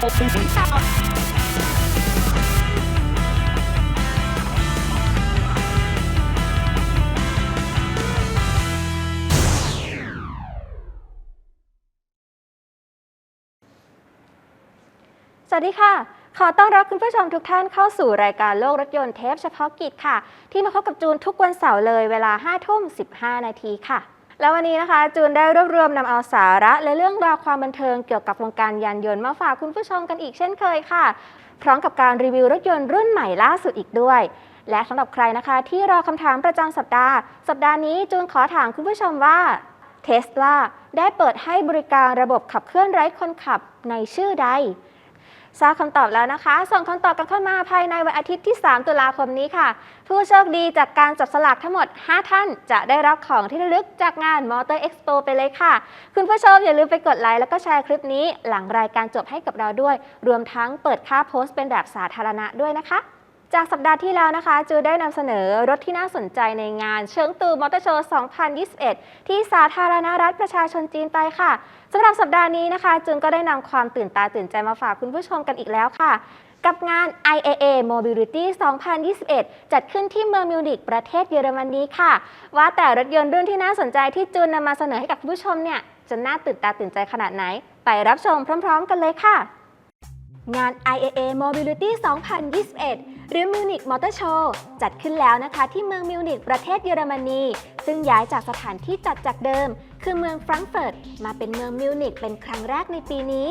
สวัสดีค่ะ ขอต้อนรับคุณผู้ชมทุกท่านเข้าสู่รายการโลกรถยนต์เทปเฉพาะกิจค่ะ ที่มาพบกับจูนทุกวันเสาร์เลยเวลา 5 ทุ่ม 15 นาทีค่ะ แล้ววันนี้นะคะจูนได้รวบรวมนำเอาสาระและเรื่องราวความบันเทิงเกี่ยวกับวงการยานยนต์มาฝากคุณผู้ชมกันอีกเช่นเคยค่ะ พร้อมกับการรีวิวรถยนต์รุ่นใหม่ล่าสุดอีกด้วย และสำหรับใครนะคะ ที่รอคำถามประจำสัปดาห์ สัปดาห์นี้จูนขอถามคุณผู้ชมว่าเทสลาได้เปิดให้บริการระบบขับเคลื่อนไร้คนขับในชื่อใด ทราบคำตอบแล้วนะคะ ส่งคำตอบกันเข้ามาภายในวันอาทิตย์ที่ 3 ตุลาคมนี้ค่ะ ผู้โชคดีจากการจับสลากทั้งหมด 5 ท่าน จะได้รับของที่ระลึกจากงานมอเตอร์เอ็กซ์โปไปเลยค่ะ คุณผู้ชมอย่าลืมไปกดไลค์แล้วก็แชร์คลิปนี้ หลังรายการจบให้กับเราด้วย รวมทั้งเปิดค่าโพสต์เป็นแบบสาธารณะด้วยนะคะ จากสัปดาห์ที่แล้วนะคะจูได้นำเสนอรถที่น่าสนใจในงานเชิงตูมอเตอร์โชว์ 2021 ที่สาธารณรัฐประชาชนจีนไปค่ะสำหรับสัปดาห์นี้นะคะจูนก็ได้นำความตื่นตาตื่นใจมาฝากคุณผู้ชมกันอีกแล้วค่ะ กับงาน IAA Mobility 2021 จัดขึ้นที่เมืองมิวนิกประเทศเยอรมนีค่ะ ว่าแต่รถยนต์รุ่นที่น่าสนใจที่จูนนำมาเสนอให้กับคุณผู้ชมเนี่ยจะน่าตื่นตาตื่นใจขนาดไหน ไปรับชมพร้อม ๆ กันเลยค่ะ งาน IAA Mobility 2021 หรือ Munich Motor Show จัดขึ้นแล้วนะคะที่เมืองมิวนิกประเทศเยอรมนี ซึ่งย้ายจากสถานที่จัดจากเดิม คือเมืองแฟรงก์เฟิร์ตมาเป็นเมืองมิวนิกเป็นครั้งแรกในปีนี้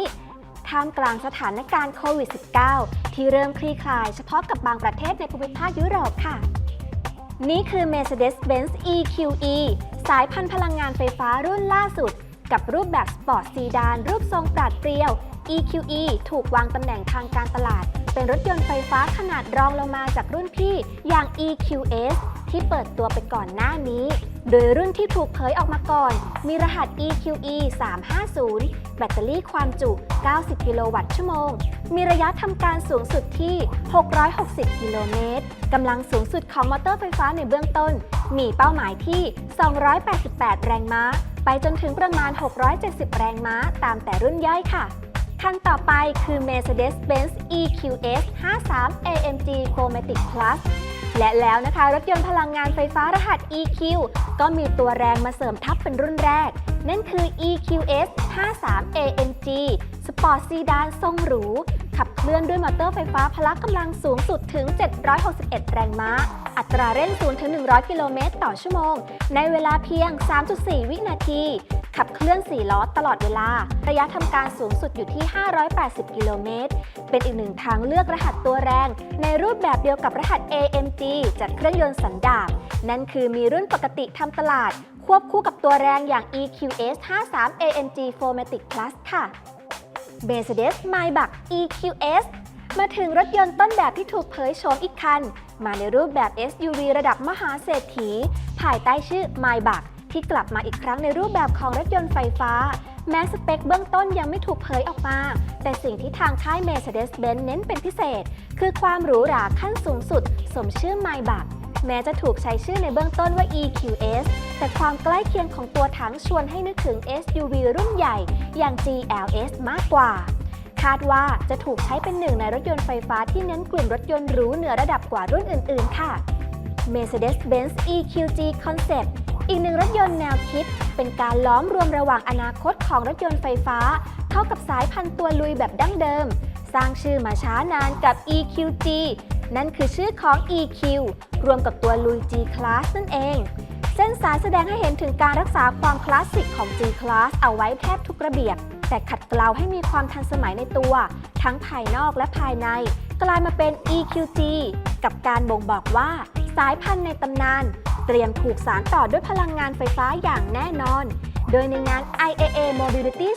ท่ามกลางสถานการณ์โควิด -19 ที่เริ่มคลี่คลายเฉพาะกับบางประเทศในภูมิภาคยุโรปค่ะ นี่คือ Mercedes-Benz EQE สายพันธุ์พลังงานไฟฟ้ารุ่นล่าสุด กับรูปแบบสปอร์ตซีดาน รูปทรงปราดเปรียว EQE ถูกวางตำแหน่งทางการตลาด เป็นรถยนต์ไฟฟ้าขนาดรองลงมาจากรุ่นพี่อย่าง EQS ที่เปิดตัวไปก่อนหน้านี้ โดยรุ่นที่ถูกเผยออกมาก่อน มีรหัส EQE 350 แบตเตอรี่ความจุ 90 กิโลวัตต์ชั่วโมง มีระยะทำการสูงสุดที่ 660 กิโลเมตร กำลังสูงสุดของมอเตอร์ไฟฟ้าในเบื้องต้น มีเป้าหมายที่ 288 แรงม้า ไปจนถึงประมาณ 670 แรงม้าตามแต่รุ่นย่อยค่ะ คันต่อไปคือ Mercedes-Benz EQS 53 AMG 4matic Plus และแล้วนะคะ รถยนต์พลังงานไฟฟ้ารหัส EQ ก็มีตัวแรงมาเสริมทัพเป็นรุ่นแรก นั่นคือ EQS 53 AMG สปอร์ตซีดานทรงหรู ขับเคลื่อนด้วยมอเตอร์ไฟฟ้าพละกำลังสูงสุดถึง 761 แรงม้า อัตราเร่ง0ถึง100 กิโลเมตรต่อชั่วโมง ในเวลาเพียง 3.4 วินาที ขับเคลื่อน 4 ล้อตลอดเวลา ระยะทำการสูงสุดอยู่ที่ 580 กิโลเมตร เป็นอีกหนึ่งทางเลือกรหัสตัวแรง ในรูปแบบเดียวกับรหัส AMG จัดเครื่องยนต์สันดาปนั่นคือมีรุ่นปกติทำตลาด ควบคู่กับตัวแรงอย่าง EQS 53 AMG 4matic Plus ค่ะ Mercedes Maybach EQS มาถึงรถยนต์ต้นแบบที่ถูกเผยโฉมอีกคัน มาในรูปแบบ SUV ระดับมหาเศรษฐี ภายใต้ชื่อ Maybach ที่กลับมาอีกครั้งในรูปแบบของรถยนต์ไฟฟ้า แม้สเปคเบื้องต้นยังไม่ถูกเผยออกมา แต่สิ่งที่ทางค่าย Mercedes-Benz เน้นเป็นพิเศษ คือความหรูหราขั้นสูงสุด สมชื่อ Maybach แม้จะถูกใช้ชื่อในเบื้องต้นว่า EQS แต่ความใกล้เคียงของตัวถังชวนให้นึกถึง SUV รุ่นใหญ่อย่าง GLS มากกว่าาดว่าจะถูกใช้เป็นหนึ่งในรถยนต์ไฟฟ้าที่เน้นกลุ่มรถยนต์หรูเหนือระดับกว่ารุ่นอื่น ๆ ค่ะ Mercedes-Benz EQG Concept อีกหนึ่งรถยนต์แนวคิด เป็นการล้อมรวมระหว่างอนาคตของรถยนต์ไฟฟ้า เข้ากับสายพันธุ์ตัวลุยแบบดั้งเดิม สร้างชื่อมาช้านานกับ EQG นั่นคือชื่อของ EQ รวมกับตัวลุย G Class นั่นเอง เส้นสายแสดงให้เห็นถึงการรักษาความคลาสสิกของ G Class เอาไว้แทบทุกระเบียบ แต่ขัดเกลาให้มีความทันสมัยในตัว ทั้งภายนอกและภายใน กลายมาเป็น EQG กับการบ่งบอกว่าสายพันธุ์ในตำนาน เตรียมถูกสารต่อด้วยพลังงานไฟฟ้าอย่างแน่นอน โดยในงาน IAA Mobility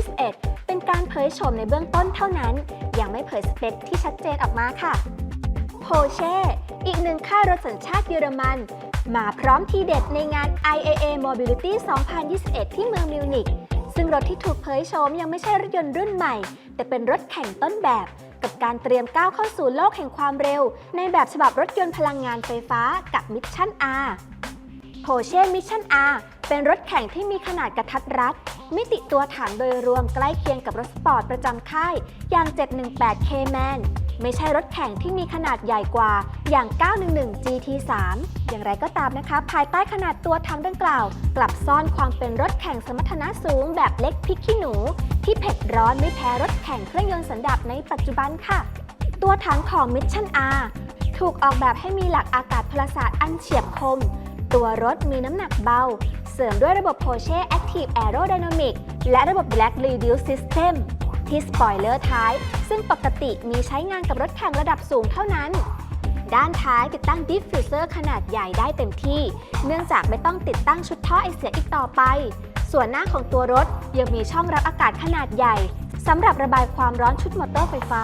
2021 เป็นการเผยโฉมในเบื้องต้นเท่านั้น ยังไม่เผยสเปคที่ชัดเจนออกมาค่ะโ o เช่อีกหนึ่งค่ายรถสัญชาติเยอรมัน มาพร้อมทีเด็ดในงาน IAA Mobility 2021 ที่เมืองมิวนิก ซึ่งรถที่ถูกเผยโฉมยังไม่ใช่รถยนต์รุ่นใหม่ แต่เป็นรถแข่งต้นแบบ กับการเตรียมก้าวเข้าสู่โลกแห่งความเร็ว ในแบบฉบับรถยนต์พลังงานไฟฟ้ากับ Mission R โ o เช่ Mission R เป็นรถแข่งที่มีขนาดกระทัดรัด มิติตัวถังโดยรวมใกล้เคียงกับรถสปอร์ตประจำค่ายอย่าง 718 K-Man ไม่ใช่รถแข่งที่มีขนาดใหญ่กว่าอย่าง 911 GT3 อย่างไรก็ตามนะคะ ภายใต้ขนาดตัวถังดังกล่าว กลับซ่อนความเป็นรถแข่งสมรรถนะสูงแบบเล็กพริกขี้หนู ที่เผ็ดร้อนไม่แพ้รถแข่งเครื่องยนต์สันดาปในปัจจุบันค่ะ ตัวถังของ Mission R ถูกออกแบบให้มีหลักอากาศพลศาสตร์อันเฉียบคม ตัวรถมีน้ำหนักเบา เสริมด้วยระบบ Porsche Active Aerodynamic และระบบ Black Reduce System ที่สปอยเลอร์ท้าย ซึ่งปกติมีใช้งานกับรถแข่งระดับสูงเท่านั้น ด้านท้ายติดตั้งดิฟฟิวเซอร์ขนาดใหญ่ได้เต็มที่ เนื่องจากไม่ต้องติดตั้งชุดท่อไอเสียอีกต่อไป ส่วนหน้าของตัวรถยังมีช่องรับอากาศขนาดใหญ่สำหรับระบายความร้อนชุดมอเตอร์ไฟฟ้า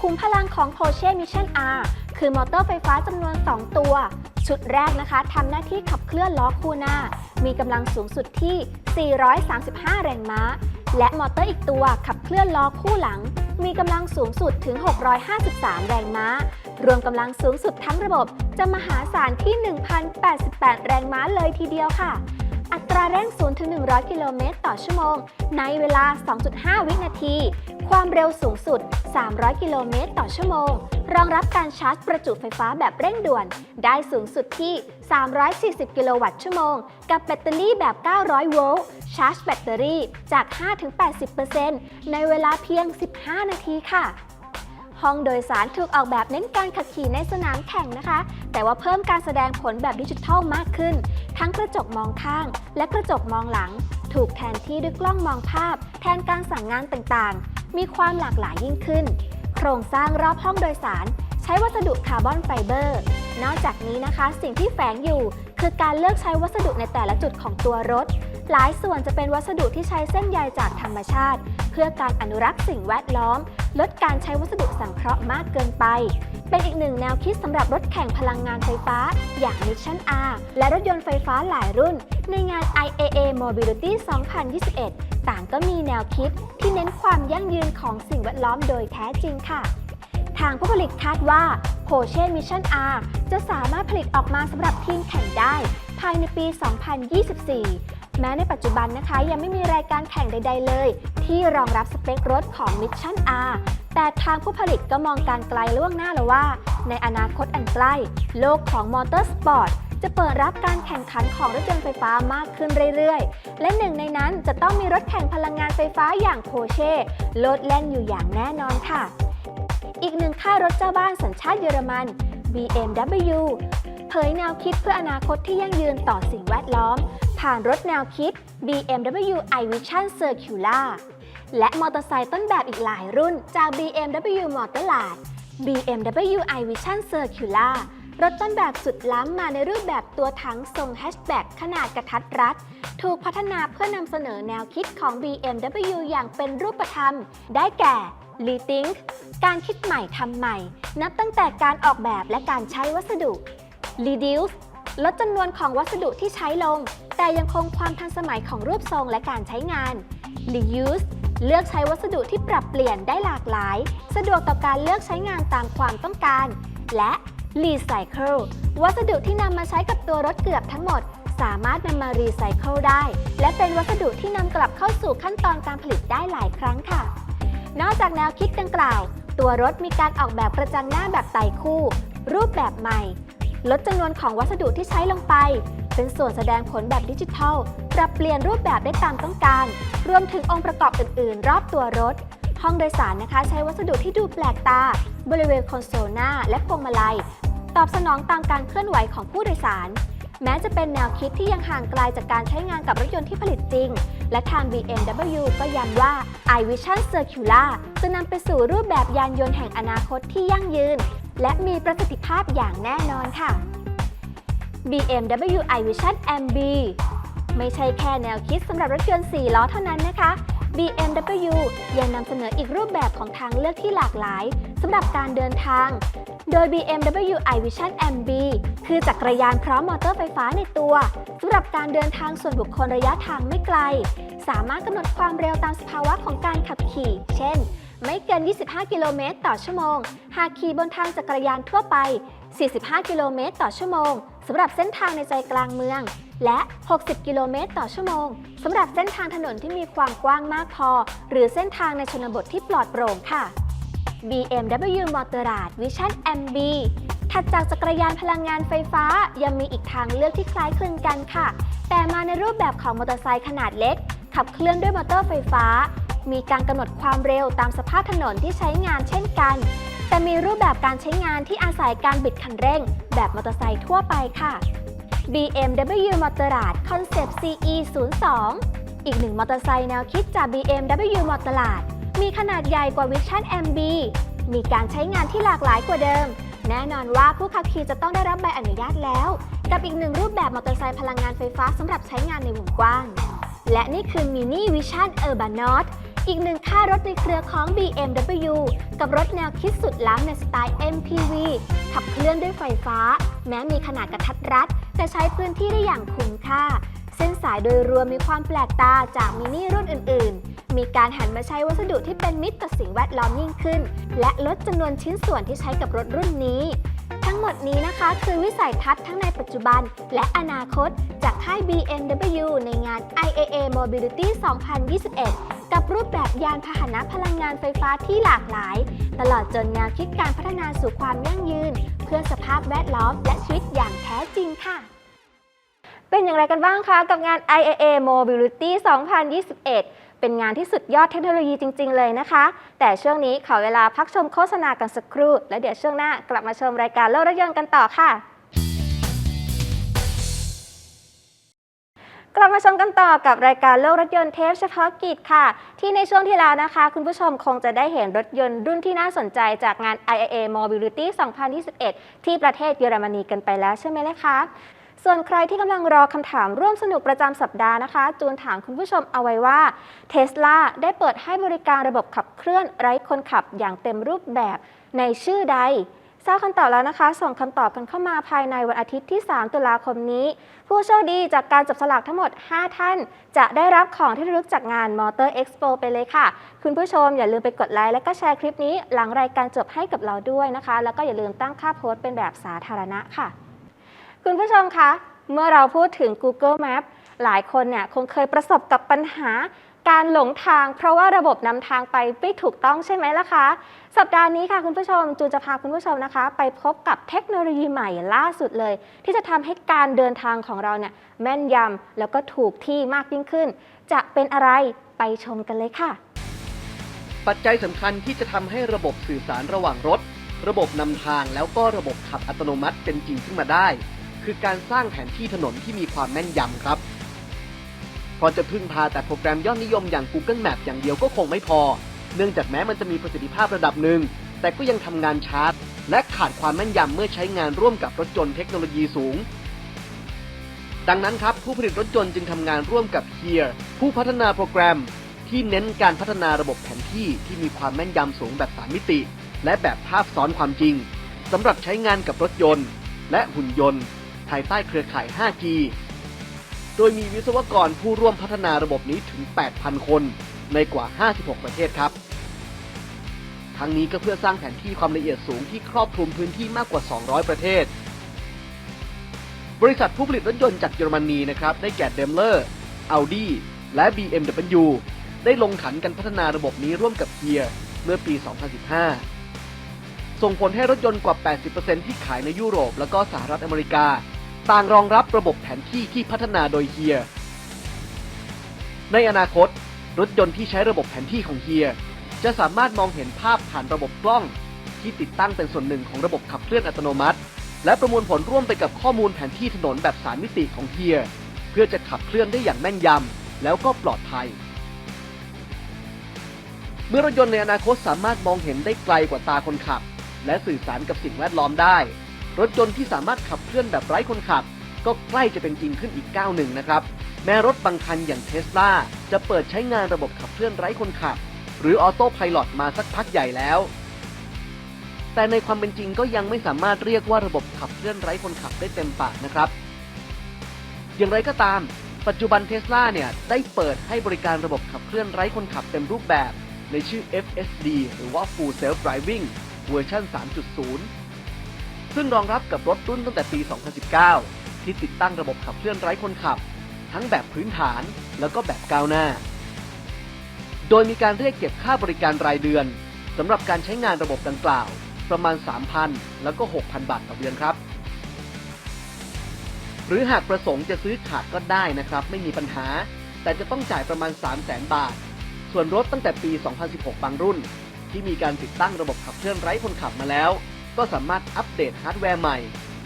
คุมพลังของ Porsche Mission R คือมอเตอร์ไฟฟ้าจำนวน 2 ตัว ชุดแรกนะคะทำหน้าที่ขับเคลื่อนล้อคู่หน้า มีกำลังสูงสุดที่ 435 แรงม้า และมอเตอร์อีกตัวขับเคลื่อนล้อคู่หลัง มีกำลังสูงสุดถึง 653 แรงม้า รวมกำลังสูงสุดทั้งระบบจะมหาศาลที่ 1,088 แรงม้าเลยทีเดียวค่ะ อัตราเร่ง 0 ถึง 100 กิโลเมตรต่อชั่วโมง ในเวลา 2.5 วินาที ความเร็วสูงสุด 300 กิโลเมตรต่อชั่วโมง รองรับการชาร์จประจุไฟฟ้าแบบเร่งด่วน ได้สูงสุดที่ 340 กิโลวัตต์ชั่วโมง กับแบตเตอรี่แบบ 900 โวลต์ ชาร์จแบตเตอรี่จาก 5-80%ในเวลาเพียง 15 นาทีค่ะห้องโดยสารถูกออกแบบเน้นการขับขี่ในสนามแข่งนะคะ แต่ว่าเพิ่มการแสดงผลแบบดิจิทัลมากขึ้น ทั้งกระจกมองข้าง และกระจกมองหลัง ถูกแทนที่ด้วยกล้องมองภาพ แทนการสั่งงานต่างๆ มีความหลากหลายยิ่งขึ้น โครงสร้างรอบห้องโดยสาร ใช้วัสดุคาร์บอนไฟเบอร์ นอกจากนี้นะคะ สิ่งที่แฝงอยู่คือการเลือกใช้วัสดุในแต่ละจุดของตัวรถ หลายส่วนจะเป็นวัสดุที่ใช้เส้นใยจากธรรมชาติ เพื่อการอนุรักษ์สิ่งแวดล้อม ลดการใช้วัสดุสังเคราะห์มากเกินไป เป็นอีกหนึ่งแนวคิดสำหรับรถแข่งพลังงานไฟฟ้า อย่าง Mission R และรถยนต์ไฟฟ้าหลายรุ่น ในงาน IAA Mobility 2021 ต่างก็มีแนวคิดที่เน้นความยั่งยืนของสิ่งแวดล้อมโดยแท้จริงค่ะ ทางผู้ผลิตคาดว่า Porsche Mission R จะสามารถผลิตออกมาสำหรับทีมแข่งได้ ภายในปี 2024 แม้ในปัจจุบันนะคะยังไม่มีรายการแข่งใด ๆ เลย ที่รองรับสเปครถของ Mission R แต่ทางผู้ผลิตก็มองการไกลล่วงหน้าแล้วว่า ในอนาคตอันใกล้ โลกของมอเตอร์สปอร์ต จะเปิดรับการแข่งขันของรถยนต์ไฟฟ้ามากขึ้นเรื่อยๆ และหนึ่งในนั้นจะต้องมีรถแข่งพลังงานไฟฟ้าอย่างโ o เช่โลดแล่นอยู่อย่างแน่นอนค่ะ อีกหนึ่งค่ายรถเจ้าบ้านสัญชาติเยอรมัน BMW เผยแนวคิดเพื่ออนาคตที่ยั่งยืนต่อสิ่งแวดล้อม ผ่านรถแนวคิด BMW iVision Circular และมอเตอร์ไซค์ต้นแบบอีกหลายรุ่นจาก BMW Motorrad BMW iVision Circular รถต้นแบบสุดล้ำมาในรูปแบบตัวถังทรงแฮชแบ็กขนาดกระทัดรัด ถูกพัฒนาเพื่อนำเสนอแนวคิดของ BMW อย่างเป็นรูปธรรม ได้แก่ Rethink การคิดใหม่ทำใหม่ นับตั้งแต่การออกแบบและการใช้วัสดุ Reduce ลดจำนวนของวัสดุที่ใช้ลง แต่ยังคงความทันสมัยของรูปทรงและการใช้งาน Reuse เลือกใช้วัสดุที่ปรับเปลี่ยนได้หลากหลาย สะดวกต่อการเลือกใช้งานตามความต้องการ และ Recycle วัสดุที่นำมาใช้กับตัวรถเกือบทั้งหมด สามารถนำมารีไซเคิลได้ และเป็นวัสดุที่นำกลับเข้าสู่ขั้นตอนการผลิตได้หลายครั้งค่ะ นอกจากแนวคิดดังกล่าว ตัวรถมีการออกแบบกระจังหน้าแบบไต่คู่ รูปแบบใหม่ ลดจำนวนของวัสดุที่ใช้ลงไป เป็นส่วนแสดงผลแบบดิจิทัลปรับเปลี่ยนรูปแบบได้ตามต้องการ รวมถึงองค์ประกอบอื่น ๆ รอบตัวรถห้องโดยสารนะคะ ใช้วัสดุที่ดูแปลกตา บริเวณคอนโซลหน้าและพวงมาลัย ตอบสนองตามการเคลื่อนไหวของผู้โดยสาร แม้จะเป็นแนวคิดที่ยังห่างไกลจากการใช้งานกับรถยนต์ที่ผลิตจริง และทาง BMW ก็ย้ำว่า iVision Circular จะนำไปสู่รูปแบบยานยนต์แห่งอนาคตที่ยั่งยืน และมีประสิทธิภาพอย่างแน่นอนค่ะ BMW iVision MB ไม่ใช่แค่แนวคิดสำหรับรถยนต์4ล้อเท่านั้นนะคะ BMW ยังนำเสนออีกรูปแบบของทางเลือกที่หลากหลายสำหรับการเดินทาง โดย BMW iVision MB คือจักรยานพร้อมมอเตอร์ไฟฟ้าในตัวสำหรับการเดินทางส่วนบุคคลระยะทางไม่ไกล สามารถกำหนดความเร็วตามสภาวะของการขับขี่ เช่น ไม่เกิน 25 กิโลเมตรต่อชั่วโมง หากขี่บนทางจักรยานทั่วไป 45 กิโลเมตรต่อชั่วโมงสำหรับเส้นทางในใจกลางเมือง และ 60 กิโลเมตรต่อชั่วโมงสำหรับเส้นทางถนนที่มีความกว้างมากพอ หรือเส้นทางในชนบทที่ปลอดโปร่งค่ะ BMW Motorrad Vision MB ถัดจากจักรยานพลังงานไฟฟ้ายังมีอีกทางเลือกที่คล้ายคลึงกันค่ะ แต่มาในรูปแบบของมอเตอร์ไซค์ขนาดเล็ก ขับเคลื่อนด้วยมอเตอร์ไฟฟ้า มีการกำหนดความเร็วตามสภาพถนนที่ใช้งานเช่นกัน แต่มีรูปแบบการใช้งานที่อาศัยการบิดคันเร่ง แบบมอเตอร์ไซค์ทั่วไปค่ะ BMW Motorrad Concept CE 02อีกหนึ่งมอเตอร์ไซค์แนวคิดจาก BMW Motorrad มีขนาดใหญ่กว่า Vision MB มีการใช้งานที่หลากหลายกว่าเดิม แน่นอนว่าผู้ขับขี่จะต้องได้รับใบอนุญาตแล้ว กับอีกหนึ่งรูปแบบมอเตอร์ไซค์พลังงานไฟฟ้าสำหรับใช้งานในวงกว้าง และนี่คือ Mini Vision Urbanot อีกหนึ่งค่ารถในเครือของ BMW กับรถแนวคิดสุดล้ำในสไตล์ MPV ขับเคลื่อนด้วยไฟฟ้า แม้มีขนาดกระทัดรัด แต่ใช้พื้นที่ได้อย่างคุ้มค่า เส้นสายโดยรวมมีความแปลกตาจากมินิรุ่นอื่น ๆ มีการหันมาใช้วัสดุที่เป็นมิตรต่อสิ่งแวดล้อมยิ่งขึ้น และลดจำนวนชิ้นส่วนที่ใช้กับรถรุ่นนี้ ทั้งหมดนี้นะคะคือวิสัยทัศน์ทั้งในปัจจุบัน และอนาคต จากค่าย BMW ในงาน IAA Mobility 2021 กับรูปแบบยานพาหนะพลังงานไฟฟ้าที่หลากหลาย ตลอดจนแนวคิดการพัฒนาสู่ความยั่งยืน เพื่อสภาพแวดล้อมและชีวิตอย่างแท้จริงค่ะ เป็นอย่างไรกันบ้างคะกับงาน IAA Mobility 2021 เป็นงานที่สุดยอดเทคโนโลยีจริง ๆ เลยนะคะ แต่ช่วงนี้ขอเวลาพักชมโฆษณากันสักครู่ แล้วเดี๋ยวช่วงหน้ากลับมาชมรายการโลกรถยนต์กันต่อค่ะ กลับมาชมกันต่อกับรายการโลกรถยนต์เทปเฉพาะกิจค่ะ ที่ในช่วงที่แล้วนะคะ คุณผู้ชมคงจะได้เห็นรถยนต์รุ่นที่น่าสนใจจากงาน IAA Mobility 2021 ที่ประเทศเยอรมนีกันไปแล้วใช่ไหมล่ะคะ ส่วนใครที่กำลังรอคำถามร่วมสนุกประจำสัปดาห์นะคะ จูนถามคุณผู้ชมเอาไว้ว่าเท s l a ได้เปิดให้บริการระบบขับเคลื่อนไร้คนขับอย่างเต็มรูปแบบในชื่อใด ทราบคำตอบแล้วนะคะ ส่งคำตอบกันเข้ามาภายในวันอาทิตย์ที่ 3 ตุลาคมนี้ ผู้โชคดีจากการจับสลากทั้งหมด 5 ท่าน จะได้รับของที่ระลึกจากงาน Motor Expo ไปเลยค่ะ คุณผู้ชมอย่าลืมไปกดไลค์และก็แชร์คลิปนี้ หลังรายการจบให้กับเราด้วยนะคะ แล้วก็อย่าลืมตั้งค่าโพสต์เป็นแบบสาธารณะค่ะ คุณผู้ชมคะเมื่อเราพูดถึง Google Map หลายคนเนี่ยคงเคยประสบกับปัญหา การหลงทาง เพราะว่าระบบนำทางไปไม่ถูกต้องใช่ไหมล่ะคะ สัปดาห์นี้ค่ะคุณผู้ชม จูจะพาคุณผู้ชมนะคะ ไปพบกับเทคโนโลยีใหม่ล่าสุดเลย ที่จะทำให้การเดินทางของเราเนี่ยแม่นยำแล้วก็ถูกที่มากยิ่งขึ้น จะเป็นอะไรไปชมกันเลยค่ะ ปัจจัยสำคัญที่จะทำให้ระบบสื่อสารระหว่างรถ ระบบนำทางแล้วก็ระบบขับอัตโนมัติเป็นจริงขึ้นมาได้ คือการสร้างแผนที่ถนนที่มีความแม่นยำครับ พอจะพึ่งพาแต่โปรแกรมยอดนิยมอย่าง Google Map อย่างเดียวก็คงไม่พอ เนื่องจากแม้มันจะมีประสิทธิภาพระดับหนึ่ง แต่ก็ยังทำงานช้าและขาดความแม่นยำเมื่อใช้งานร่วมกับรถยนต์เทคโนโลยีสูง ดังนั้นครับ ผู้ผลิตรถยนต์จึงทำงานร่วมกับ Here ผู้พัฒนาโปรแกรมที่เน้นการพัฒนาระบบแผนที่ที่มีความแม่นยำสูงแบบ3มิติ และแบบภาพซ้อนความจริงสำหรับใช้งานกับรถยนต์ และหุ่นยนต์ ภายใต้เครือข่าย 5G โดยมีวิศวกรผู้ร่วมพัฒนาระบบนี้ถึง 8,000 คน ในกว่า 56 ประเทศครับ ทั้งนี้ก็เพื่อสร้างแผนที่ความละเอียดสูงที่ครอบคลุมพื้นที่มากกว่า 200 ประเทศ บริษัทผู้ผลิตรถยนต์จากเยอรมนีนะครับ ได้แก่ Daimler Audi และ BMW ได้ลงขันกันพัฒนาระบบนี้ร่วมกับ Here เมื่อปี 2015 ส่งผลให้รถยนต์กว่า 80%ที่ขายในยุโรป และก็สหรัฐอเมริกา ต่างรองรับระบบแผนที่ที่พัฒนาโดย Here ในอนาคต รถยนต์ที่ใช้ระบบแผนที่ของ Here จะสามารถมองเห็นภาพผ่านระบบกล้อง ที่ติดตั้งเป็นส่วนหนึ่งของระบบขับเคลื่อนอัตโนมัติ และประมวลผลร่วมไปกับข้อมูลแผนที่ถนนแบบสามมิติของ Here เพื่อจะขับเคลื่อนได้อย่างแม่นยำแล้วก็ปลอดภัย เมื่อรถยนต์ในอนาคตสามารถมองเห็นได้ไกลกว่าตาคนขับ และสื่อสารกับสิ่งแวดล้อมได้ รถยนต์ที่สามารถขับเคลื่อนแบบไร้คนขับ ก็ใกล้จะเป็นจริงขึ้นอีกก้าวหนึ่งนะครับ แม้รถบางคันอย่างเทสลาจะเปิดใช้งานระบบขับเคลื่อนไร้คนขับ หรือออโต้พายโมาสักพักใหญ่แล้ว แต่ในความเป็นจริงก็ยังไม่สามารถเรียกว่าระบบขับเคลื่อนไร้คนขับได้เต็มปากนะครับ อย่างไรก็ตาม ปัจจุบันเทสลาเนี่ยได้เปิดให้บริการระบบขับเคลื่อนไร้คนขับเต็มรูปแบบ ในชื่อ FSD หรือว่า Full Self Driving เวอร์ชัน3.0 ซึ่งรองรับกับรถรุ่นตั้งแต่ปี 2019 ที่ติดตั้งระบบขับเคลื่อนไร้คนขับ ทั้งแบบพื้นฐานแล้วก็แบบก้าวหน้า โดยมีการเรียกเก็บค่าบริการรายเดือนสำหรับการใช้งานระบบดังกล่าว ประมาณ 3,000 แล้วก็ 6,000 บาทต่อเดือนครับ หรือหากประสงค์จะซื้อขาดก็ได้นะครับ ไม่มีปัญหา แต่จะต้องจ่ายประมาณ 300,000 บาท ส่วนรถตั้งแต่ปี 2016 บางรุ่น ที่มีการติดตั้งระบบขับเคลื่อนไร้คนขับมาแล้ว ก็สามารถอัปเดตฮาร์ดแวร์ใหม่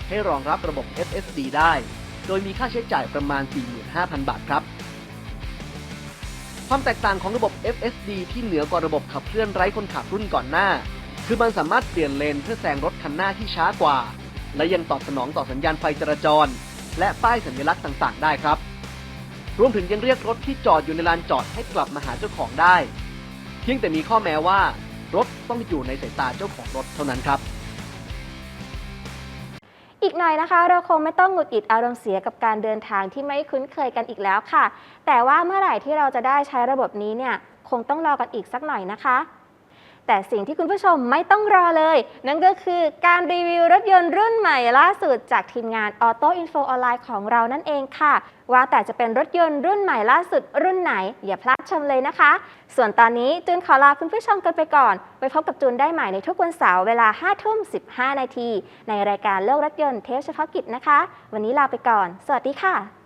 ให้รองรับระบบ FSD ได้ โดยมีค่าใช้จ่ายประมาณ 45,000 บาทครับ ความแตกต่างของระบบ FSD ที่เหนือกว่าระบบขับเคลื่อนไร้คนขับรุ่นก่อนหน้า คือมันสามารถเปลี่ยนเลนเพื่อแซงรถคันหน้าที่ช้ากว่า และยังตอบสนองต่อสัญญาณไฟจราจร และป้ายสัญลักษณ์ต่างๆ ได้ครับ รวมถึงยังเรียกรถที่จอดอยู่ในลานจอดให้กลับมาหาเจ้าของได้ เพียงแต่มีข้อแม้ว่ารถต้องอยู่ในสายตาเจ้าของรถเท่านั้นครับ อีกหน่อยนะคะ เราคงไม่ต้องหงุดหงิดอารมณ์เสียกับการเดินทางที่ไม่คุ้นเคยกันอีกแล้วค่ะ แต่ว่าเมื่อไหร่ที่เราจะได้ใช้ระบบนี้เนี่ยคงต้องรอกันอีกสักหน่อยนะคะ แต่สิ่งที่คุณผู้ชมไม่ต้องรอเลย นั่นก็คือการรีวิวรถยนต์รุ่นใหม่ล่าสุดจากทีมงาน Auto Info Online ของเรานั่นเองค่ะ ว่าแต่จะเป็นรถยนต์รุ่นใหม่ล่าสุดรุ่นไหน อย่าพลาดชมเลยนะคะ ส่วนตอนนี้จูนขอลาคุณผู้ชมกันไปก่อน ไปพบกับจูนได้ใหม่ในทุกวันเสาร์เวลา5ทุ่ม15 นาทีในรายการโลกรถยนต์เทปเฉพาะกิจนะคะ วันนี้ลาไปก่อน สวัสดีค่ะ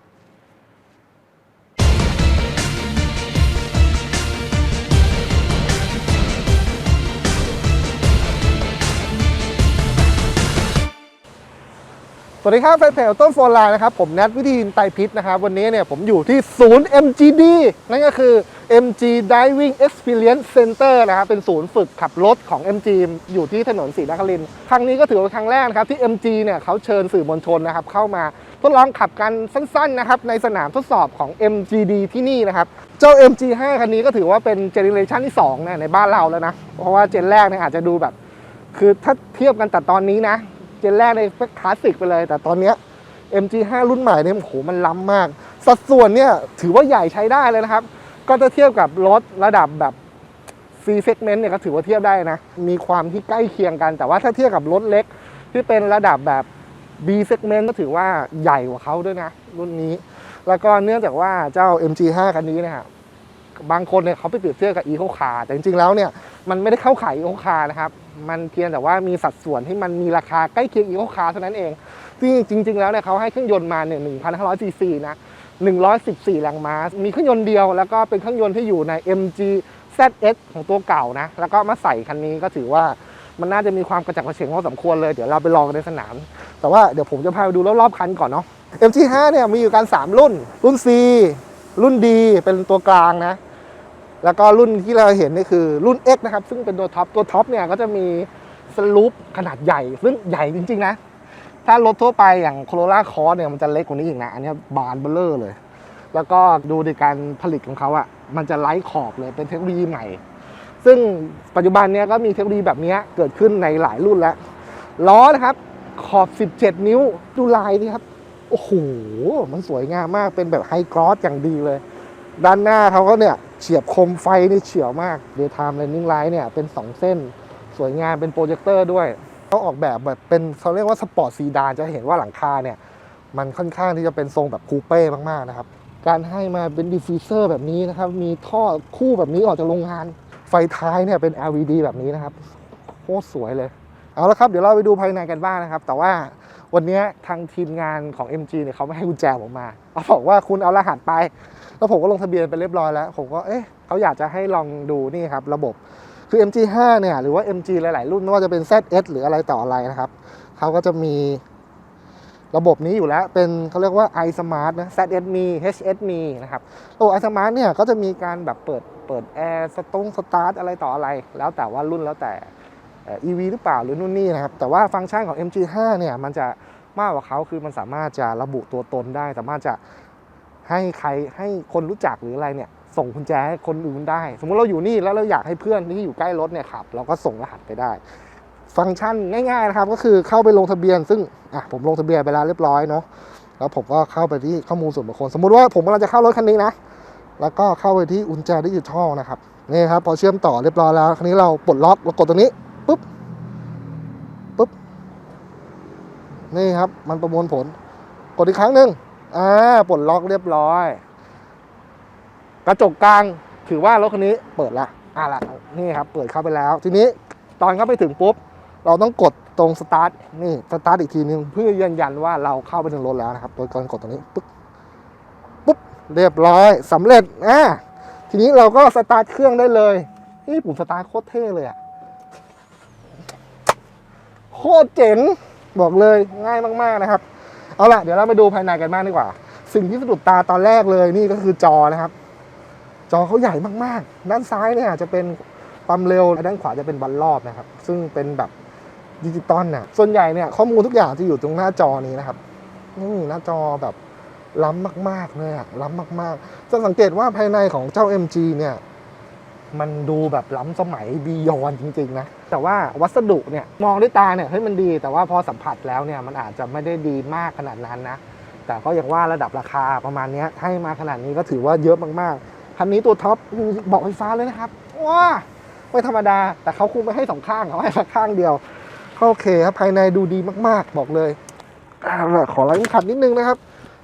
วัสดีครับแฟนเพจต้นโฟนไลน์นะครับผมแนทวิธีนไตพิษนะครับวันนี้เนี่ยผมอยู่ที่ศูนย์ MGD นั่นก็คือ MG Driving Experience Center นะครับเป็นศูนย์ฝึกขับรถของ MG อยู่ที่ถนนศรีนครินทร์ครั้งนี้ก็ถือเป็นครั้งแรกนะครับที่ MG เนี่ยเขาเชิญสื่อมวลชนนะครับเข้ามาทดลองขับกันสั้นๆนะครับในสนามทดสอบของ MGD ที่นี่นะครับเจ้า MG5 คันนี้ก็ถือว่าเป็นเจเนเรชันที่2นะในบ้านเราแล้วนะเพราะว่าเจนแรกเนี่ยอาจจะดูแบบ คือถ้าเทียบกันแต่ตอนนี้นะ เจนแรกในคลาสสิกไปเลย แต่ตอนเนี้ย MG5 รุ่นใหม่เนี่ยโอ้โหมันล้ำมาก สัดส่วนเนี่ยถือว่าใหญ่ใช้ได้เลยนะครับ ก็จะเทียบกับรถระดับแบบ C segment เนี่ยก็ถือว่าเทียบได้นะ มีความที่ใกล้เคียงกัน แต่ว่าถ้าเทียบกับรถเล็กที่เป็นระดับแบบ B segment ก็ถือว่าใหญ่กว่าเขาด้วยนะ รุ่นนี้ แล้วก็เนื่องจากว่าเจ้า MG5 คันนี้นะฮะบางคนเนี่ยเขาไปเปรียบเทียบกับ Eco Car แต่จริงๆแล้วเนี่ยมันไม่ได้เข้าขาย Eco Car นะครับ มันเพียงแต่ว่ามีสัดส่วนที่มันมีราคาใกล้เคียง Eco Car เท่านั้นเองซึ่งจริง ๆ แล้วเนี่ยเขาให้เครื่องยนต์มาเนี่ย1,500ซีซีนะ114 แรงม้า มีเครื่องยนต์เดียว แล้วก็เป็นเครื่องยนต์ที่อยู่ใน MG ZS ของตัวเก่านะ แล้วก็มาใส่คันนี้ก็ถือว่ามันน่าจะมีความกระจัดกระเฉงพอสมควรเลย เดี๋ยวเราไปลองกันในสนาม แต่ว่าเดี๋ยวผมจะพาไปดูรอบๆคันก่อนเนาะ MG5 เนี่ยมีอยู่กัน 3 รุ่น รุ่น C รุ่น D เป็นตัวกลางนะ แล้วก็รุ่นที่เราเห็นนี่คือรุ่น X นะครับ ซึ่งเป็นตัวท็อป ตัวท็อปเนี่ยก็จะมีสลูปขนาดใหญ่ ซึ่งใหญ่จริง ๆ นะ ถ้ารถทั่วไปอย่าง Corolla Cross เนี่ยมันจะเล็กกว่านี้อีกนะ อันนี้บานเบลเลอร์เลย แล้วก็ดูในการผลิตของเขาอะ่ะ มันจะไร้ขอบเลย เป็นเทคโนโลยีใหม่ ซึ่งปัจจุบันเนี้ยก็มีเทคโนโลยีแบบนี้เกิดขึ้นในหลายรุ่นแล้ว ล้อนะครับ ขอบ 17 นิ้ว ดูลายนี่ครับ โอ้โห มันสวยงามมาก เป็นแบบไฮกรอสอย่างดีเลย ด้านหน้าเขาก็เนี่ยเฉียบคมไฟนี่เฉียวมาก Daytime Running Light เนี่ยเป็น 2 เส้น สวยงามเป็นโปรเจคเตอร์ด้วยเขาออกแบบแบบเป็นเขาเรียกว่าสปอร์ตซีดานจะเห็นว่าหลังคาเนี่ยมันค่อนข้างที่จะเป็นทรงแบบคูเป้มากๆนะครับ การให้มาเป็นดิฟฟิวเซอร์แบบนี้นะครับ มีท่อคู่แบบนี้ออกจากโรงงาน ไฟท้ายเนี่ยเป็น LED แบบนี้นะครับโคตรสวยเลย เอาละครับเดี๋ยวเราไปดูภายในกันบ้างนะครับ แต่ว่าวันนี้ทางทีมงานของ MG เนี่ยเขาไม่ให้กุญแจผมมาเขาบอกว่าคุณเอารหัสไป แล้วผมก็ลงทะเบียนไปเรียบร้อยแล้ว ผมก็เอ๊ะเขาอยากจะให้ลองดูนี่ครับระบบคือ MG5 เนี่ยหรือว่า MG หลาย ๆ รุ่นไม่ว่าจะเป็น ZS หรืออะไรต่ออะไรนะครับเขาก็จะมีระบบนี้อยู่แล้ว เป็นเขาเรียกว่า iSmart นะ ZS มี HS มีนะครับตัว iSmart เนี่ยก็จะมีการแบบเปิดเปิดแอร์สตงสตาร์ทอะไรต่ออะไร แล้วแต่ว่ารุ่นแล้วแต่ EV หรือเปล่าหรือนู่นนี่นะครับ แต่ว่าฟังก์ชันของ MG5 เนี่ยมันจะมากกว่าเขาคือมันสามารถจะระบุตัวตนได้ สามารถจะ ให้ใครให้คนรู้จักหรืออะไรเนี่ยส่งกุญแจให้คนอื่นได้ สมมุติเราอยู่นี่แล้วเราอยากให้เพื่อนที่อยู่ใกล้รถเนี่ยขับ เราก็ส่งรหัสไปได้ ฟังก์ชันง่ายๆนะครับ ก็คือเข้าไปลงทะเบียน ซึ่งอะผมลงทะเบียนไปแล้วเรียบร้อยเนาะแล้วผมก็เข้าไปที่ข้อมูลส่วนบุคคลสมมุติว่าผมกำลังจะเข้ารถคันนี้นะแล้วก็เข้าไปที่อุญแจดิจิทัลนะครับนี่ครับพอเชื่อมต่อเรียบร้อยแล้วคราวนี้เราปลดล็อกเรากดตรงนี้ปุ๊บปุ๊บนี่ครับมันประมวลผลกดอีกครั้งหนึ่ง อ่าปลดล็อกเรียบร้อย กระจกกลางถือว่ารถคันนี้เปิดละอะละนี่ครับ เปิดเข้าไปแล้ว ทีนี้ตอนเข้าไปถึงปุ๊บ เราต้องกดตรงสตาร์ทนี่สตาร์ทอีกทีนึงเพื่อยืนยันว่าเราเข้าไปถึงรถแล้วนะครับ โดยการกดตรงนี้ปุ๊บปุ๊บเรียบร้อยสำเร็จอะทีนี้เราก็สตาร์ทเครื่องได้เลยนี่ปุ่มสตาร์ทโคตรเท่เลยอะโคตรเจ๋งบอกเลยง่ายมาก ๆนะครับ เอาล่ะเดี๋ยวเราไปดูภายในกันบ้างดีกว่า สิ่งที่สะดุดตาตอนแรกเลยนี่ก็คือจอนะครับ จอเขาใหญ่มากๆ ด้านซ้ายเนี่ยจะเป็นความเร็วและด้านขวาจะเป็นวันรอบนะครับ ซึ่งเป็นแบบดิจิตอลน่ะส่วนใหญ่เนี่ยข้อมูลทุกอย่างจะอยู่ตรงหน้าจอนี้นะครับนี่หน้าจอแบบล้ำมาก ๆเลยอะล้ำมากๆจะสังเกตว่าภายในของเจ้า MG เนี่ย มันดูแบบล้ำสมัยบียอนจริงๆนะ แต่ว่าวัสดุเนี่ยมองด้วยตาเนี่ยเฮ้ยมันดี แต่ว่าพอสัมผัสแล้วเนี่ยมันอาจจะไม่ได้ดีมากขนาดนั้นนะ แต่ก็อย่างว่าระดับราคาประมาณนี้ให้มาขนาดนี้ก็ถือว่าเยอะมากๆคันนี้ตัวท็อปบอกไฟฟ้าเลยนะครับว้าไม่ธรรมดา แต่เขาคุมไม่ให้สองข้างเขาให้แค่ข้างเดียวโอเคครับภายในดูดีมาก ๆ บอกเลยขอไลน์ขัดนิดนึงนะครับ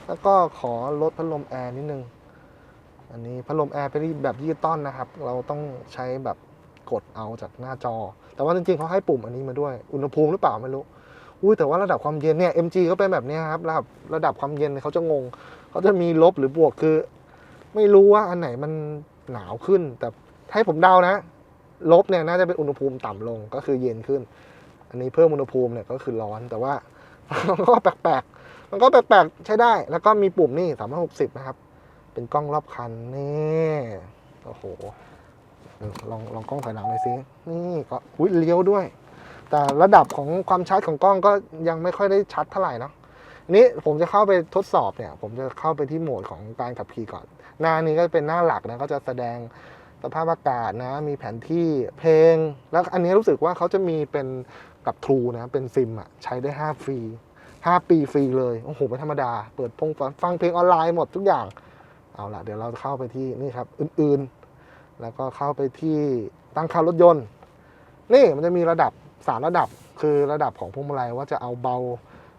แล้วก็ขอลดพัดลมแอร์นิดนึง อันนี้พัดลมแอร์เป็นแบบดิจิตอลนะครับ เราต้องใช้แบบกดเอาจากหน้าจอ แต่ว่าจริงๆเขาให้ปุ่มอันนี้มาด้วย อุณหภูมิหรือเปล่าไม่รู้ อุ้ยแต่ว่าระดับความเย็นเนี่ย MG ก็เป็นแบบนี้ครับ ระดับระดับความเย็นเขาจะงง เขาจะมีลบหรือบวกคือ ไม่รู้ว่าอันไหนมันหนาวขึ้น แต่ให้ผมเดานะ ลบเนี่ยน่าจะเป็นอุณหภูมิต่ำลงก็คือเย็นขึ้น อันนี้เพิ่มอุณหภูมิเนี่ยก็คือร้อน แต่ว่ามันก็แปลกๆ มันก็แปลกๆใช้ได้ แล้วก็มีปุ่มนี่สามหกสิบนะครับ เป็นกล้องรอบคันนี่โอ้โหลองลองกล้องถอยหลังหน่อยสินี่ก็อุ้ยเลี้ยวด้วย แต่ระดับของความชัดของกล้องก็ยังไม่ค่อยได้ชัดเท่าไหร่นะนี้ผมจะเข้าไปทดสอบเนี่ย ผมจะเข้าไปที่โหมดของการขับขี่ก่อน หน้านี้ก็เป็นหน้าหลักนะก็จะแสดงสภาพอากาศนะ มีแผนที่เพลง แล้วอันนี้รู้สึกว่าเขาจะมีเป็นกับทรูนะ เป็นซิมอะใช้ได้ 5 ฟรี 5 ปีฟรีเลย โอ้โหไม่ธรรมดา เปิดพงฟังเพลงออนไลน์หมดทุกอย่าง เอาละเดี๋ยวเราเข้าไปที่นี่ครับอื่นๆ แล้วก็เข้าไปที่ตั้งค่ารถยนต์ นี่มันจะมีระดับสามระดับคือระดับของพวงมาลัยว่าจะเอาเบา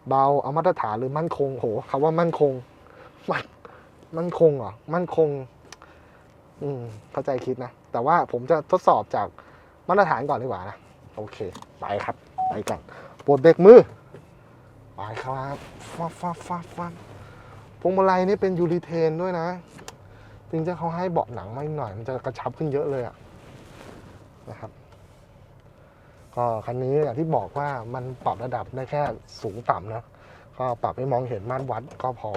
เบาเอามาตรฐานหรือมั่นคงโหคำว่ามั่นคงมันมั่นคงเหรอมั่นคง อืมเข้าใจคิดนะ แต่ว่าผมจะทดสอบจากมาตรฐานก่อนดีกว่านะ โอเค ไปครับ ไปกันปวดเบรกมือ ไปครับฟ้าฟ้าฟ้าฟ้า วงมาลัยนี่เป็นยูริเทนด้วยนะจริงๆเขาให้เบาะหนังมาอีกหน่อย มันจะกระชับขึ้นเยอะเลยอะนะครับ ก็คันนี้อย่างที่บอกว่ามันปรับระดับได้แค่สูงต่ำนะก็ปรับให้มองเห็นมาตรวัดก็พอ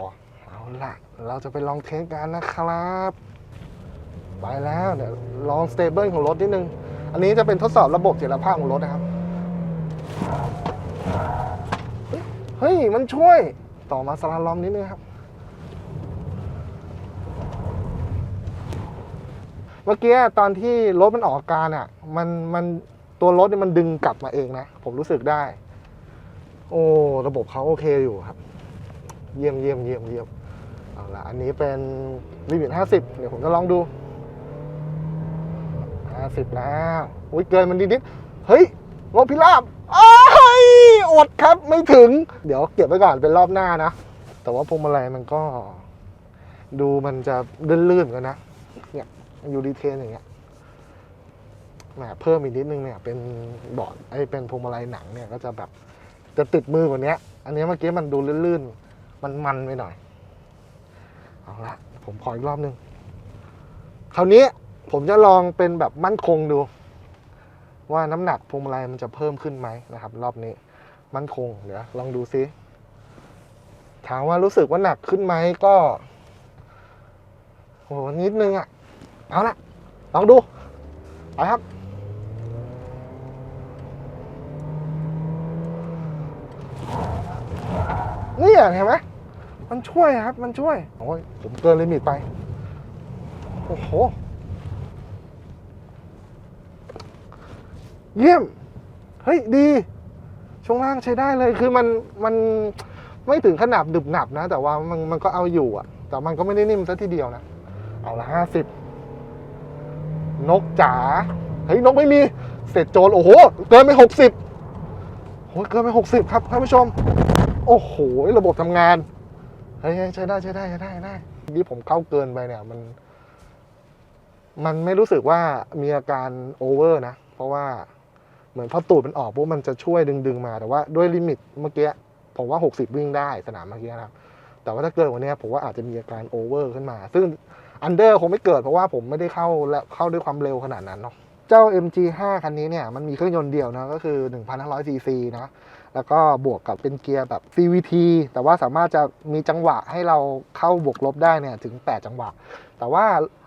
เอาล่ะเราจะไปลองเทสกันนะครับ ไปแล้วเดี๋ยวลองสเตเบิลของรถนิดนึง อันนี้จะเป็นทดสอบระบบเสถียรภาพของรถนะครับ เฮ้ย มันช่วยต่อมาสลาลอมนิดนึงครับ มื่อกี้ตอนที่รถมันออกอาการอะ มันมันตัวรถเนี่ยมันดึงกลับมาเองนะ ผมรู้สึกได้ โอ้ระบบเขาโอเคอยู่ครับ เยี่ยมเยี่ยมเยี่ยมเยี่ยมเอาละอันนี้เป็นลิมิต50เดี๋ยวผมจะลองดู50แล้วอุ้ยเกินมันนิดๆเฮ้ยรถพิราบอ้ายอดครับไม่ถึง เดี๋ยวเก็บไว้ก่อนเป็นรอบหน้านะ แต่ว่าพวงมาลัยมันก็ ดูมันจะลื่นๆกันนะ ยยูดีเทนอย่างเงี้ยแหมเพิ่มอีกนิดนึงเนี่ยเป็นเบาะไอ้เป็นพวงมาลัยหนังเนี่ยก็จะแบบจะติดมือกว่านี้อันนี้เมื่อกี้มันดูลื่นๆ มันมันไปหน่อย เอาละผมขออีกรอบนึง คราวนี้ผมจะลองเป็นแบบมั่นคงดู ว่าน้ำหนักพวงมาลัยมันจะเพิ่มขึ้นไหมนะครับ รอบนี้มั่นคงเดี๋ยวลองดูซิ ถามว่ารู้สึกว่าหนักขึ้นไหมก็โหนิดนึงอะ่ะ เอาละลองดู ไปครับนี่เห็นไหมมันช่วยครับ มันช่วย โอ้ย ผมเกินลิมิตไป โอ้โห เยี่ยม เฮ้ย ดี ช่วงล่างใช้ได้เลย คือมัน มันไม่ถึงขนาดดึบหนับนะ แต่ว่ามันมันก็เอาอยู่อะแต่มันก็ไม่ได้นิ่มซะทีเดียวนะ เอาละห้าสิบ นกจ๋าเฮ้ยนกไม่มีเสร็จโจรโอ้โห เกินไปหกสิบโอ้ยเกินไปหกสิบครับท่านผู้ชม โอ้โห ระบบทำงานเฮ้ยใช้ได้ใช้ได้ใช้ได้ใช้ได้ที่ผมเข้าเกินไปเนี่ยมัน มันไม่รู้สึกว่ามีอาการโอเวอร์นะ เพราะว่าเหมือนพอตูดมันออกปุ๊บมันจะช่วยดึงดึงมาแต่ว่าด้วยลิมิตเมื่อกี้ผมว่า 60 วิ่งได้สนามเมื่อกี้นะครับ แต่ว่าถ้าเกิดวันนี้ผมว่าอาจจะมีอาการโอเวอร์ขึ้นมา ซึ่ง อันเดอร์คงไม่เกิดเพราะว่าผมไม่ได้เข้าและเข้าด้วยความเร็วขนาดนั้นเนาะเจ้า MG5 คันนี้เนี่ยมันมีเครื่องยนต์เดียวนะก็คือ 1,500ซีซีนะแล้วก็บวกกับเป็นเกียร์แบบ CVT แต่ว่าสามารถจะมีจังหวะให้เราเข้าบวกลบได้เนี่ยถึง 8 จังหวะ แต่ว่า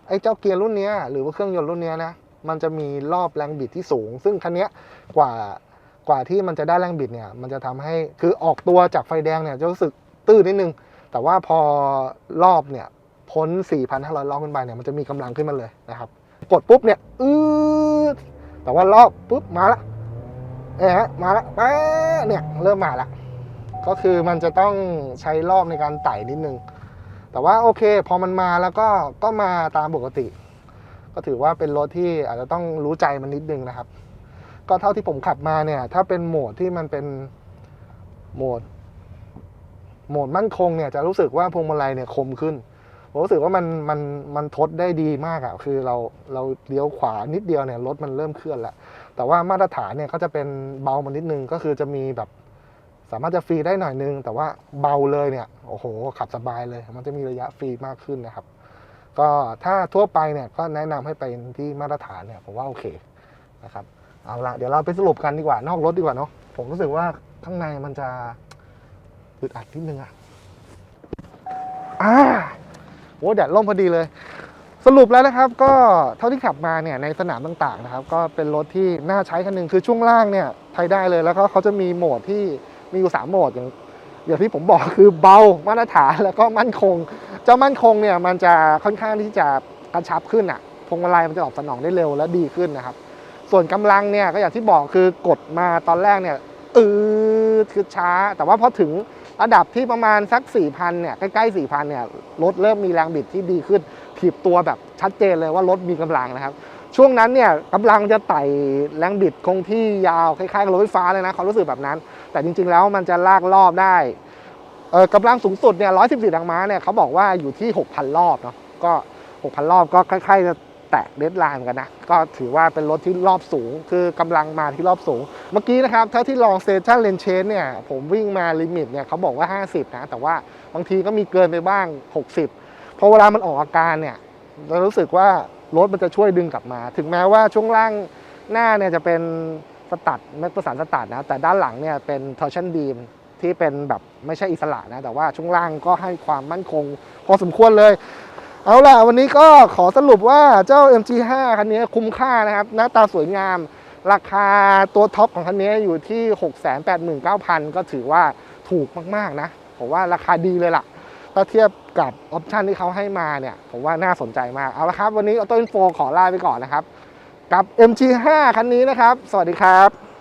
ไอ้เจ้าเกียร์รุ่นเนี้ยหรือว่าเครื่องยนต์รุ่นเนี้ยนะมันจะมีรอบแรงบิดที่สูง ซึ่งคันนี้กว่ากว่าที่มันจะได้แรงบิดเนี่ยมันจะทำให้คือออกตัวจากไฟแดงเนี่ยจะรู้สึกตื้นนิดนึง แต่ว่าพอรอบเนี่ย พ้น 4,500 รอบขึ้นไปเนี่ยมันจะมีกำลังขึ้นมาเลยนะครับ กดปุ๊บเนี่ยอืดแต่ว่ารอบปุ๊บมาละเอ๊ะมาละป๊ะเนี่ยเริ่มมาละก็คือมันจะต้องใช้รอบในการไต่นิดนึง แต่ว่าโอเค พอมันมาแล้วก็ก็มาตามปกติ ก็ถือว่าเป็นรถที่อาจจะต้องรู้ใจมันนิดนึงนะครับ ก็เท่าที่ผมขับมาเนี่ย ถ้าเป็นโหมดที่มันเป็นโหมดโหมดมั่นคงเนี่ยจะรู้สึกว่าพวงมาลัยเนี่ยคมขึ้น ผมรู้สึกว่ามันมันมันทดได้ดีมากอะคือเราเราเลี้ยวขวานิดเดียวเนี่ยรถมันเริ่มเคลื่อนแล้ว แต่ว่ามาตรฐานเนี่ยเขาจะเป็นเบามานิดนึงก็คือจะมีแบบสามารถจะฟรีได้หน่อยนึง แต่ว่าเบาเลยเนี่ยโอ้โห ขับสบายเลย มันจะมีระยะฟรีมากขึ้นนะครับ ก็ถ้าทั่วไปเนี่ยก็แนะนำให้ไปที่มาตรฐานเนี่ยผมว่าโอเคนะครับเอาละเดี๋ยวเราไปสรุปกันดีกว่านอกรถดีกว่าเนาะผมรู้สึกว่าข้างในมันจะอึดอัดนิดนึงอะอ่า โอ้แดดร่มพอดีเลย สรุปแล้วนะครับ ก็เท่าที่ขับมาเนี่ยในสนามต่างๆนะครับ ก็เป็นรถที่น่าใช้คันหนึ่งคือช่วงล่างเนี่ยใช้ได้เลยแล้วก็เขาจะมีโหมดที่มีอยู่สามโหมดอย่างอย่างที่ผมบอกคือเบามาตรฐานแล้วก็มั่นคง เจ้ามั่นคงเนี่ยมันจะค่อนข้างที่จะกระชับขึ้นอะพวงมาลัยมันจะออกสนองได้เร็วและดีขึ้นนะครับ ส่วนกำลังเนี่ยก็อย่างที่บอกคือกดมาตอนแรกเนี่ยอืดคือช้า แต่ว่าพอถึง ระดับที่ประมาณสัก 4,000เนี่ยใกล้ๆ4,000เนี่ยรถเริ่มมีแรงบิดที่ดีขึ้นถีบตัวแบบชัดเจนเลยว่ารถมีกำลังนะครับ ช่วงนั้นเนี่ยกำลังจะไต่แรงบิดคงที่ยาวคล้ายๆกับรถไฟฟ้าเลยนะเขารู้สึกแบบนั้น แต่จริงๆแล้วมันจะลากรอบได้เออกำลังสูงสุดเนี่ย114แรงม้าเนี่ยเขาบอกว่าอยู่ที่ 6,000 รอบเนาะก็ 6,000 รอบก็คล้ายๆจะ แตะเดดไลน์เหมือนกันนะ ก็ถือว่าเป็นรถที่รอบสูง คือกำลังมาที่รอบสูง เมื่อกี้นะครับถ้าที่ลองเซสชั่นเลนเชนเนี่ย ผมวิ่งมาลิมิตเนี่ยเขาบอกว่า 50 นะ แต่ว่าบางทีก็มีเกินไปบ้าง 60 พอเวลามันออกอาการเนี่ย เรารู้สึกว่ารถมันจะช่วยดึงกลับมา ถึงแม้ว่าช่วงล่างหน้าเนี่ยจะเป็นสตัดไม่ประสานสตัดนะ แต่ด้านหลังเนี่ยเป็น torsion beam ที่เป็นแบบไม่ใช่อิสระนะ แต่ว่าช่วงล่างก็ให้ความมั่นคง พอสมควรเลย เอาล่ะวันนี้ก็ขอสรุปว่าเจ้า MG5 คันนี้คุ้มค่านะครับ หน้าตาสวยงาม ราคาตัวท็อปของคันนี้อยู่ที่ 689,000 ก็ถือว่าถูกมาก ๆ นะ ผมว่าราคาดีเลยล่ะ ถ้าเทียบกับออปชันที่เขาให้มาเนี่ย ผมว่าน่าสนใจมาก เอาละครับ วันนี้ออโต้อินโฟขอลาไปก่อนนะครับ กับ MG5 คันนี้นะครับ สวัสดีครับ